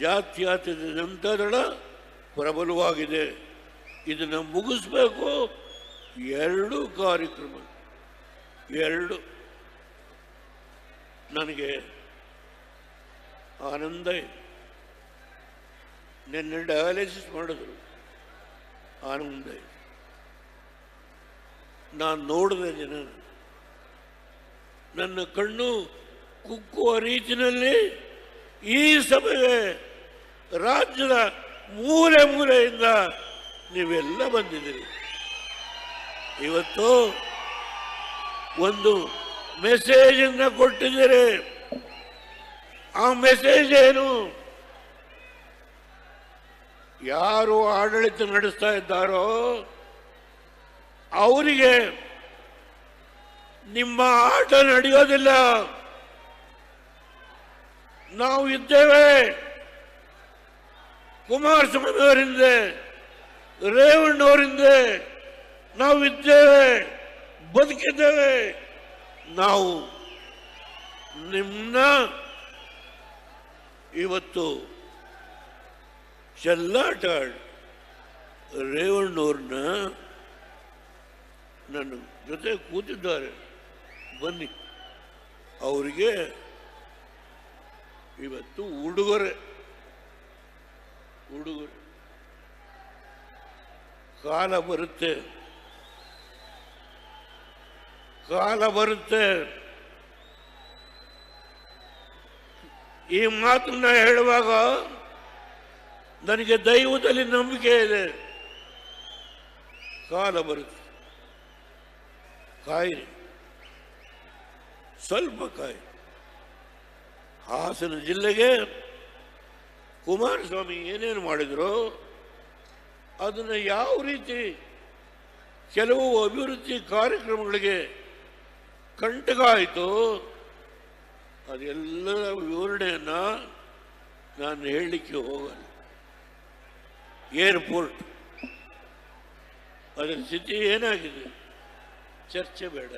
ಜಾತ್ಯತೀತ ನಂತರಣ ಪ್ರಬಲವಾಗಿದೆ. ಇದನ್ನು ಮುಗಿಸ್ಬೇಕು. ಎರಡು ಕಾರ್ಯಕ್ರಮ ಎರಡು. ನನಗೆ ಆನಂದ ಇದೆ. ನಿನ್ನೆ ಡಯಾಲಿಸಿಸ್ ಮಾಡಿದ್ರು. ಆನಂದ ನಾನು ನೋಡಿದೆ ಜನ ನನ್ನ ಕಣ್ಣು ಕುಕ್ಕುವ ರೀತಿಯಲ್ಲಿ ಈ ಸಭೆಗೆ ರಾಜ್ಯದ ಮೂಲೆ ಮೂಲೆಯಿಂದ ನೀವೆಲ್ಲ ಬಂದಿದ್ದೀರಿ. ಇವತ್ತು ಒಂದು ಮೆಸೇಜನ್ನು ಕೊಟ್ಟಿದ್ದೀರಿ. ಆ ಮೆಸೇಜ್ ಏನು? ಯಾರು ಆಡಳಿತ ನಡೆಸ್ತಾ ಇದ್ದಾರೋ ಅವರಿಗೆ ನಿಮ್ಮ ಆಟ ನಡೆಯೋದಿಲ್ಲ. ನಾವು ಇದ್ದೇವೆ. ಕುಮಾರಸ್ವಾಮಿ ಅವರಿಂದ ರೇವಣ್ಣವರಿಂದ ನಾವು ಇದ್ದೇವೆ, ಬದುಕಿದ್ದೇವೆ. ನಾವು ನಿಮ್ಮನ್ನ ಇವತ್ತು ಚೆಲ್ಲಾಟ ರೇವಣ್ಣವ್ರನ್ನ ನನ್ನ ಜೊತೆ ಕೂತಿದ್ದಾರೆ. ಬನ್ನಿ. ಅವರಿಗೆ ಇವತ್ತು ಉಡುಗೊರೆ. ಉಡುಗೊರೆ. ಕಾಲ ಬರುತ್ತೆ. ಕಾಲ ಬರುತ್ತೆ. ಈ ಮಾತನ್ನ ಹೇಳುವಾಗ ನನಗೆ ದೈವದಲ್ಲಿ ನಂಬಿಕೆ ಇದೆ. ಕಾಲ ಬರುತ್ತೆ. ಕಾಯಿರಿ. ಸ್ವಲ್ಪ ಕಾಯಿ ಹಾಸನ ಜಿಲ್ಲೆಗೆ ಕುಮಾರಸ್ವಾಮಿ ಏನೇನು ಮಾಡಿದ್ರು, ಅದನ್ನು ಯಾವ ರೀತಿ ಕೆಲವು ಅಭಿವೃದ್ಧಿ ಕಾರ್ಯಕ್ರಮಗಳಿಗೆ ಕಂಟಕ ಆಯಿತು ಅದೆಲ್ಲರ ವಿವರಣೆಯನ್ನು ನಾನು ಹೇಳಲಿಕ್ಕೆ ಹೋಗಲ್ಲ. ಏರ್ಪೋರ್ಟ್. ಅದರ ಸ್ಥಿತಿ ಏನಾಗಿದೆ? ಚರ್ಚೆ ಬೇಡ.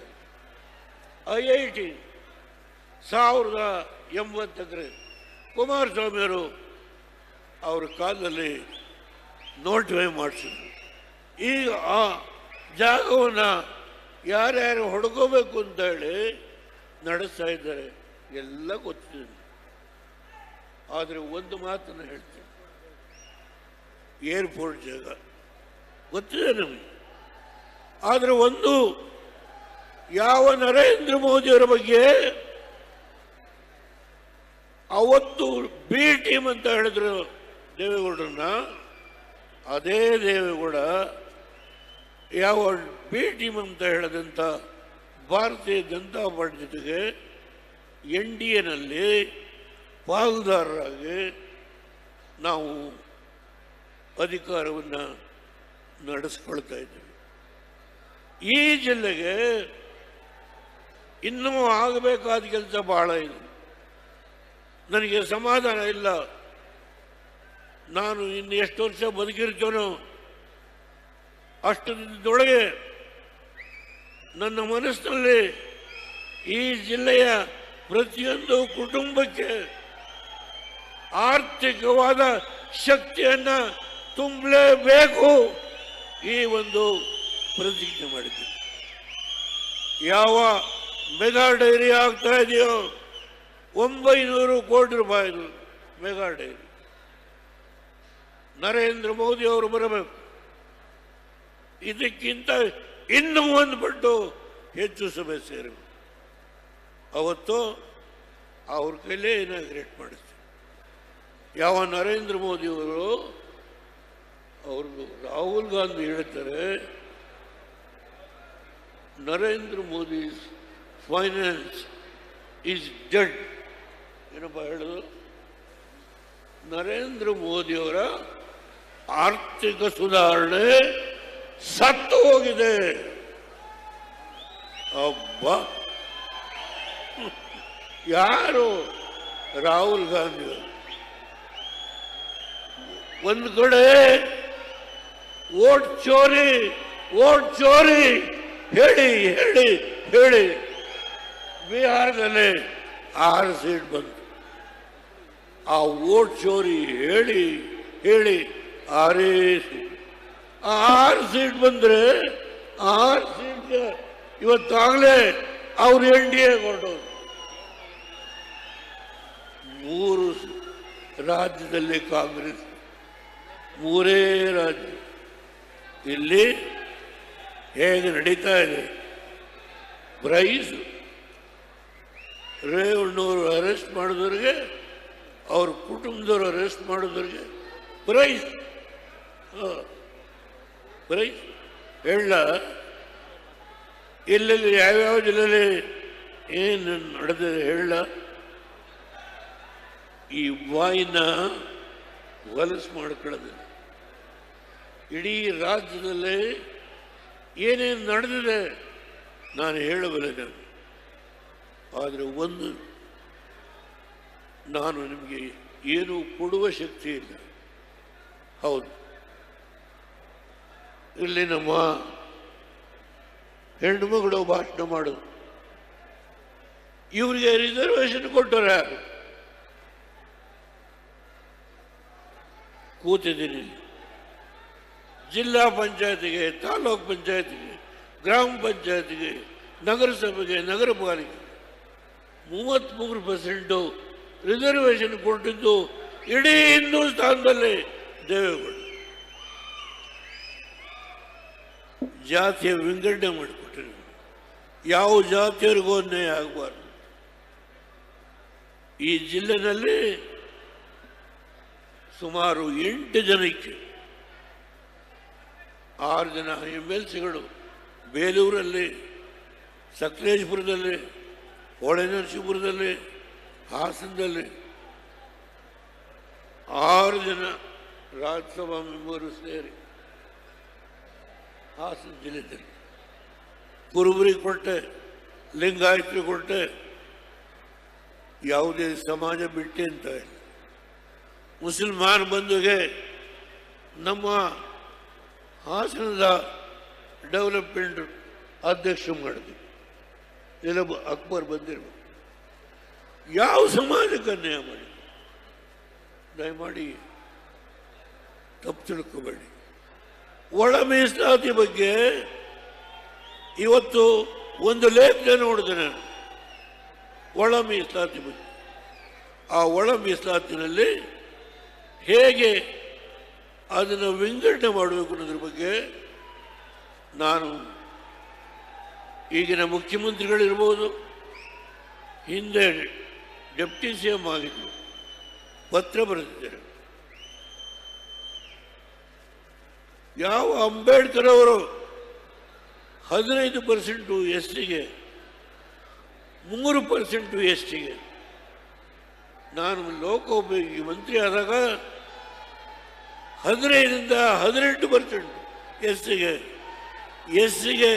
I I T. ಸಾವಿರದ ಎಂಬತ್ತಕ್ಕೆ ಕುಮಾರಸ್ವಾಮಿಯವರು ಅವ್ರ ಕಾಲದಲ್ಲಿ ನೋಟಿಫೈ ಮಾಡಿಸಿದ್ರು. ಈಗ ಆ ಜಾಗವನ್ನು ಯಾರ್ಯಾರು ಹೊಡ್ಕೋಬೇಕು ಅಂತ ಹೇಳಿ ನಡೆಸ್ತಾ ಇದ್ದಾರೆ. ಎಲ್ಲ ಗೊತ್ತಿದೆ. ಆದರೆ ಒಂದು ಮಾತನ್ನು ಹೇಳ್ತೀನಿ. ಏರ್ಪೋರ್ಟ್ ಜಾಗ. ಗೊತ್ತಿದೆ ನಮಗೆ? ಆದರೆ ಒಂದು ಯಾವ ನರೇಂದ್ರ ಮೋದಿಯವರ ಬಗ್ಗೆ ಅವತ್ತು ಬಿ ಟೀಮ್ ಅಂತ ಹೇಳಿದ್ರು ದೇವೇಗೌಡರನ್ನ. ಅದೇ ದೇವೇಗೌಡ, ಯಾವ ಬಿ ಟೀಮ್ ಅಂತ ಹೇಳದಂಥ ಭಾರತೀಯ ಜನತಾ ಪಾರ್ಟಿ ಜೊತೆಗೆ ಎನ್ ಡಿ ಎನಲ್ಲಿ ಪಾಲುದಾರರಾಗಿ ನಾವು ಅಧಿಕಾರವನ್ನು ನಡೆಸ್ಕೊಳ್ತಾ ಇದ್ದೀವಿ. ಈ ಜಿಲ್ಲೆಗೆ ಇನ್ನೂ ಆಗಬೇಕಾದ ಕೆಲಸ ಬಹಳ ಇದೆ. ನನಗೆ ಸಮಾಧಾನ ಇಲ್ಲ. ನಾನು ಇನ್ನು ಎಷ್ಟು ವರ್ಷ ಬದುಕಿರ್ತೇನೋ ದಿನದೊಳಗೆ ನನ್ನ ಮನಸ್ಸಿನಲ್ಲಿ ಈ ಜಿಲ್ಲೆಯ ಪ್ರತಿಯೊಂದು ಕುಟುಂಬಕ್ಕೆ ಆರ್ಥಿಕವಾದ ಶಕ್ತಿಯನ್ನು ತುಂಬಲೇಬೇಕು ಈ ಒಂದು ಪ್ರತಿಜ್ಞೆ ಮಾಡಿದ್ದೀನಿ. ಯಾವ ಮೆಗಾ ಡೈರಿ ಆಗ್ತಾ ಇದೆಯೋ ಒಂಬೈನೂರು ಕೋಟಿ ರೂಪಾಯಿದು ಮೆಗಾ ಡೈರಿ ನರೇಂದ್ರ ಮೋದಿ ಅವರು ಬರಬೇಕು. ಇದಕ್ಕಿಂತ ಇನ್ನೂ ಒಂದು ಪಟ್ಟು ಹೆಚ್ಚು ಸಭೆ ಸೇರಬೇಕು. ಅವತ್ತು ಅವ್ರ ಕೈಲೇ ಇನಾಗ್ರೇಟ್ ಮಾಡಿಸ್ತೀವಿ ಯಾವ ನರೇಂದ್ರ ಮೋದಿಯವರು ಅವರು ರಾಹುಲ್ ಗಾಂಧಿ ಹೇಳ್ತಾರೆ, Narendra Modi finance is dead. ಏನಪ್ಪ ಹೇಳೋದು ನರೇಂದ್ರ ಮೋದಿಯವರ ಆರ್ಥಿಕ ಸುಧಾರಣೆ ಸತ್ತು ಹೋಗಿದೆ. ಅಬ್ಬ. ಯಾರು? ರಾಹುಲ್ ಗಾಂಧಿ ಒಂದು ಕಡೆ ಓಟ್ ಚೋರಿ ಓಟ್ ಚೋರಿ, ಹೇಳಿ ಹೇಳಿ ಹೇಳಿ. ಬಿಹಾರದಲ್ಲಿ ಆರು ಸೀಟ್ ಬಂತು. ಆ ಓಟ್ ಚೋರಿ ಹೇಳಿ ಹೇಳಿ ಆರೇ ಸೀಟ್ ಆರು ಸೀಟ್ ಬಂದ್ರೆ, ಆರು ಸೀಟ್ ಇವತ್ತಾಗಲೇ ಅವ್ರು ಎನ್ ಡಿ ಎ ಹೊರಟೋರು ಮೂರು ರಾಜ್ಯದಲ್ಲಿ ಕಾಂಗ್ರೆಸ್, ಮೂರೇ ರಾಜ್ಯ. ಇಲ್ಲಿ ಹೇಗೆ ನಡೀತಾ ಇದೆ? ಪ್ರೈಸ್ ರೇವಣ್ಣವರು ಅರೆಸ್ಟ್ ಮಾಡಿದವ್ರಿಗೆ ಅವ್ರ ಕುಟುಂಬದವ್ರು ಅರೆಸ್ಟ್ ಮಾಡೋದ್ರಿಗೆ ಪ್ರೈಸ್ ಪ್ರೈಸ್ ಹೇಳ. ಎಲ್ಲೆಲ್ಲಿ, ಯಾವ್ಯಾವ ಜಿಲ್ಲೆಯಲ್ಲಿ ಏನು ನಡೆದಿದೆ ಹೇಳ. ಈ ಬಾಯಿನ ಹೊಲಸು ಮಾಡ್ಕೊಳ್ಳೋದಿಲ್ಲ ಇಡೀ ರಾಜ್ಯದಲ್ಲಿ ಏನೇನು ನಡೆದಿದೆ ನಾನು ಹೇಳಬಲ್ಲೆ ಆದರೆ ಒಂದು ನಾನು ನಿಮಗೆ ಏನು ಕೊಡುವ ಶಕ್ತಿ ಇಲ್ಲ ಹೌದು. ಇಲ್ಲಿ ನಮ್ಮ ಹೆಣ್ಣು ಮಗಳು ಭಾಷಣ ಮಾಡೋದು. ಇವರಿಗೆ ರಿಸರ್ವೇಶನ್ ಕೊಟ್ಟರೆ ಯಾರು? ಕೂತಿದ್ದೀನಿ. ಜಿಲ್ಲಾ ಪಂಚಾಯತಿಗೆ, ತಾಲೂಕ್ ಪಂಚಾಯತಿಗೆ, ಗ್ರಾಮ ಪಂಚಾಯತಿಗೆ, ನಗರಸಭೆಗೆ, ನಗರ ಪಾಲಿಕೆ ಮೂವತ್ತ್ಮೂರು ಪರ್ಸೆಂಟು ರಿಸರ್ವೇಶನ್ ಕೊಟ್ಟಿದ್ದು ಇಡೀ ಹಿಂದೂಸ್ತಾನದಲ್ಲಿ ದೇವೇಗೌಡ. ಜಾತಿಯ ವಿಂಗಡಣೆ ಮಾಡಿಕೊಟ್ಟಿರು ಯಾವ ಜಾತಿಯವರಿಗೂ ಅನ್ಯಾಯ ಆಗಬಾರ್ದು. ಈ ಜಿಲ್ಲೆನಲ್ಲಿ ಸುಮಾರು ಎಂಟು ಜನಕ್ಕೆ ಆರು ಜನ ಎಂ ಎಲ್ ಸಿಗಳು ಬೇಲೂರಲ್ಲಿ, ಸಕಲೇಶ್ಪುರದಲ್ಲಿ, ಹೊಳೆನರಸೀಪುರದಲ್ಲಿ ಹಾಸನದಲ್ಲಿ ಆರು ಜನ ರಾಜ್ಯಸಭಾ ಮೆಂಬರು ಸೇರಿ ಹಾಸನ ಜಿಲ್ಲೆಯಲ್ಲಿ ಕುರುಬರಿಗೆ ಕೊಟ್ಟೆ, ಲಿಂಗಾಯತ್ರಿ ಕೊಟ್ಟೆ, ಯಾವುದೇ ಸಮಾಜ ಬಿಟ್ಟೆ ಅಂತ ಇಲ್ಲ. ಮುಸಲ್ಮಾನ್ ಬಂಧುಗೆ ನಮ್ಮ ಹಾಸನದ ಡೆವಲಪ್ಮೆಂಟ್ ಅಧ್ಯಕ್ಷ ಮಾಡಿದ್ವಿ ಇಲ್ಲ ಅಕ್ಬರ್ ಬಂದಿರ್ಬೇಕು. ಯಾವ ಸಮಾಜಕ್ಕೆ ಅನ್ಯಾಯ ಮಾಡಿ? ದಯಮಾಡಿ ತಪ್ಪು ತಿಳ್ಕೋಬೇಡಿ. ಒಳ ಮೀಸಲಾತಿ ಬಗ್ಗೆ ಇವತ್ತು ಒಂದು ಲೇಖನ ನೋಡಿದೆ ನಾನು. ಒಳ ಮೀಸಲಾತಿ ಬಗ್ಗೆ. ಆ ಒಳ ಮೀಸಲಾತಿನಲ್ಲಿ ಹೇಗೆ ಅದನ್ನು ವಿಂಗಡಣೆ ಮಾಡಬೇಕು ಅನ್ನೋದ್ರ ಬಗ್ಗೆ ನಾನು ಈಗಿನ ಮುಖ್ಯಮಂತ್ರಿಗಳಿರ್ಬೋದು, ಹಿಂದೆ ಡೆಪ್ಟಿ ಸಿ ಎಂ ಆಗಿದ್ದರು ಪತ್ರ ಬರೆದಿದ್ದಾರೆ. ಯಾವ ಅಂಬೇಡ್ಕರ್ ಅವರು ಹದಿನೈದು ಪರ್ಸೆಂಟು ಎಸ್ ಟಿಗೆ ಮೂರು ಪರ್ಸೆಂಟು ಎಸ್ ಟಿಗೆ ನಾನು ಲೋಕೋಪಯೋಗಿ ಮಂತ್ರಿ ಆದಾಗ ಹದಿನೈದರಿಂದ ಹದಿನೆಂಟು ಪರ್ಸೆಂಟ್ ಎಸ್ ಟಿಗೆ ಎಸ್ ಟಿಗೆ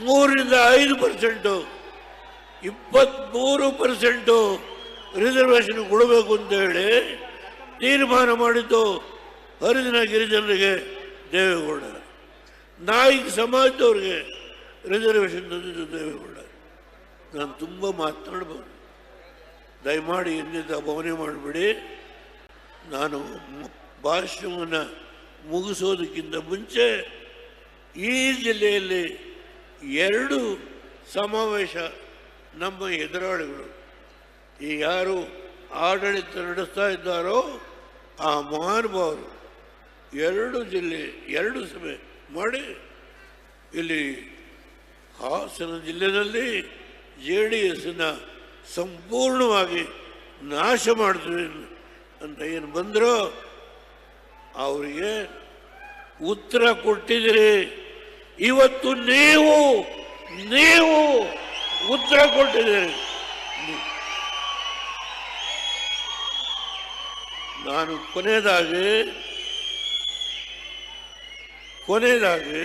ಮೂರರಿಂದ ಐದು ಪರ್ಸೆಂಟು ಇಪ್ಪತ್ತ್ಮೂರು ಪರ್ಸೆಂಟು ರಿಸರ್ವೇಷನ್ ಕೊಡಬೇಕು ಅಂತ ಹೇಳಿ ತೀರ್ಮಾನ ಮಾಡಿದ್ದು ಹರಿದಿನ ಗಿರಿಜನರಿಗೆ ದೇವೇಗೌಡರ ನಾಯಕ ಸಮಾಜದವ್ರಿಗೆ ರಿಸರ್ವೇಷನ್ ತಂದಿದ್ದು ದೇವೇಗೌಡ. ನಾನು ತುಂಬ ಮಾತನಾಡಬಹುದು ದಯಮಾಡಿ ಎಂದಿದ್ದ ಭಾವನೆ ಮಾಡಿಬಿಡಿ. ನಾನು ಭಾಷಣವನ್ನು ಮುಗಿಸೋದಕ್ಕಿಂತ ಮುಂಚೆ ಈ ಜಿಲ್ಲೆಯಲ್ಲಿ ಎರಡು ಸಮಾವೇಶ ನಮ್ಮ ಎದುರಾಳಿಗಳು. ಈ ಯಾರು ಆಡಳಿತ ನಡೆಸ್ತಾ ಇದ್ದಾರೋ ಆ ಮಹಾನುಭಾವರು ಎರಡು ಜಿಲ್ಲೆ, ಎರಡು ಸಭೆ ಮಾಡಿ ಇಲ್ಲಿ ಹಾಸನ ಜಿಲ್ಲೆಯಲ್ಲಿ ಜೆ ಡಿ ಎಸ್ನ ಸಂಪೂರ್ಣವಾಗಿ ನಾಶ ಮಾಡ್ತೀವಿ ಅಂತ ಏನು ಬಂದರೋ ಅವರಿಗೆ ಉತ್ತರ ಕೊಟ್ಟಿದ್ದೀರಿ. ಇವತ್ತು ನೀವು ನೀವು ಉತ್ತರ ಕೊಟ್ಟಿದ್ದೇನೆ ನಾನು ಕೊನೆಯದಾಗಿ ಕೊನೆಯದಾಗಿ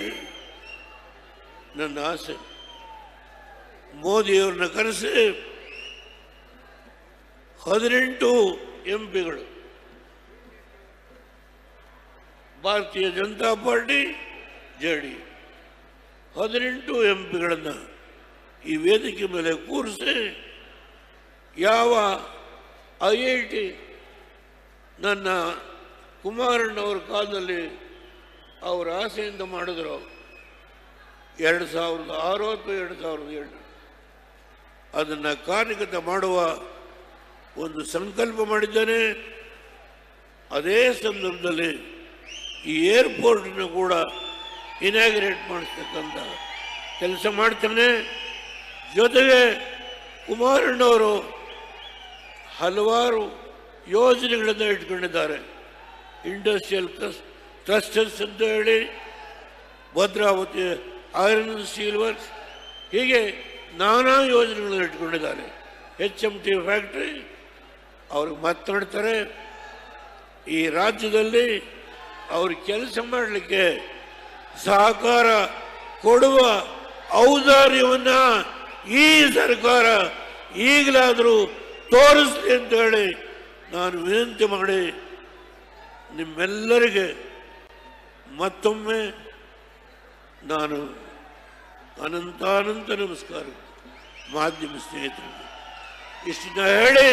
ನನ್ನ ಆಸೆ. ಮೋದಿಯವ್ರನ್ನ ಕರೆಸಿ ಹದಿನೆಂಟು M ಪಿಗಳು Bharatiya Janata party, J D. ಹದಿನೆಂಟು ಎಂ ಪಿಗಳನ್ನು ಈ ವೇದಿಕೆ ಮೇಲೆ ಕೂರಿಸಿ ಯಾವ ಐ ಐ ಟಿ ನನ್ನ ಕುಮಾರಣ್ಣವ್ರ ಕಾಲದಲ್ಲಿ ಅವರ ಆಸೆಯಿಂದ ಮಾಡಿದ್ರು. ಎರಡು ಸಾವಿರದ ಆರು ಅಥವಾ ಎರಡು ಸಾವಿರದ ಏಳು. ಅದನ್ನು ಕಾರ್ಯಗತ ಮಾಡುವ ಒಂದು ಸಂಕಲ್ಪ ಮಾಡಿದ್ದೇನೆ. ಅದೇ ಸಂದರ್ಭದಲ್ಲಿ ಈ ಏರ್ಪೋರ್ಟನ್ನು ಕೂಡ ಇನಾಗ್ರೇಟ್ ಮಾಡಿಸ್ತಕ್ಕಂಥ ಕೆಲಸ ಮಾಡ್ತಾನೆ. ಜೊತೆಗೆ ಕುಮಾರಣ್ಣವರು ಹಲವಾರು ಯೋಜನೆಗಳನ್ನು ಇಟ್ಕೊಂಡಿದ್ದಾರೆ. ಇಂಡಸ್ಟ್ರಿಯಲ್ ಕ್ಲಸ್ಟರ್ಸ್ ಅಂತ ಹೇಳಿ, ಭದ್ರಾವತಿ ಐರನ್ ಸ್ಟೀಲ್ ಹೀಗೆ ನಾನಾ ಯೋಜನೆಗಳನ್ನು ಇಟ್ಕೊಂಡಿದ್ದಾರೆ. ಎಚ್ ಎಂ ಟಿ ಫ್ಯಾಕ್ಟ್ರಿ ಅವ್ರಿಗೆ ಮಾತನಾಡ್ತಾರೆ. ಈ ರಾಜ್ಯದಲ್ಲಿ ಅವರು ಕೆಲಸ ಮಾಡಲಿಕ್ಕೆ ಸಹಕಾರ ಕೊಡುವ ಔದಾರ್ಯವನ್ನ ಈ ಸರ್ಕಾರ ಈಗಲಾದರೂ ತೋರಿಸ್ಲಿ ಅಂತ ಹೇಳಿ ನಾನು ವಿನಂತಿ ಮಾಡಿ ನಿಮ್ಮೆಲ್ಲರಿಗೆ ಮತ್ತೊಮ್ಮೆ ನಾನು ಅನಂತಾನಂತ ನಮಸ್ಕಾರ, ಮಾಧ್ಯಮ ಸ್ನೇಹಿತರಿಗೆ. ಇಷ್ಟನ್ನ ಹೇಳಿ.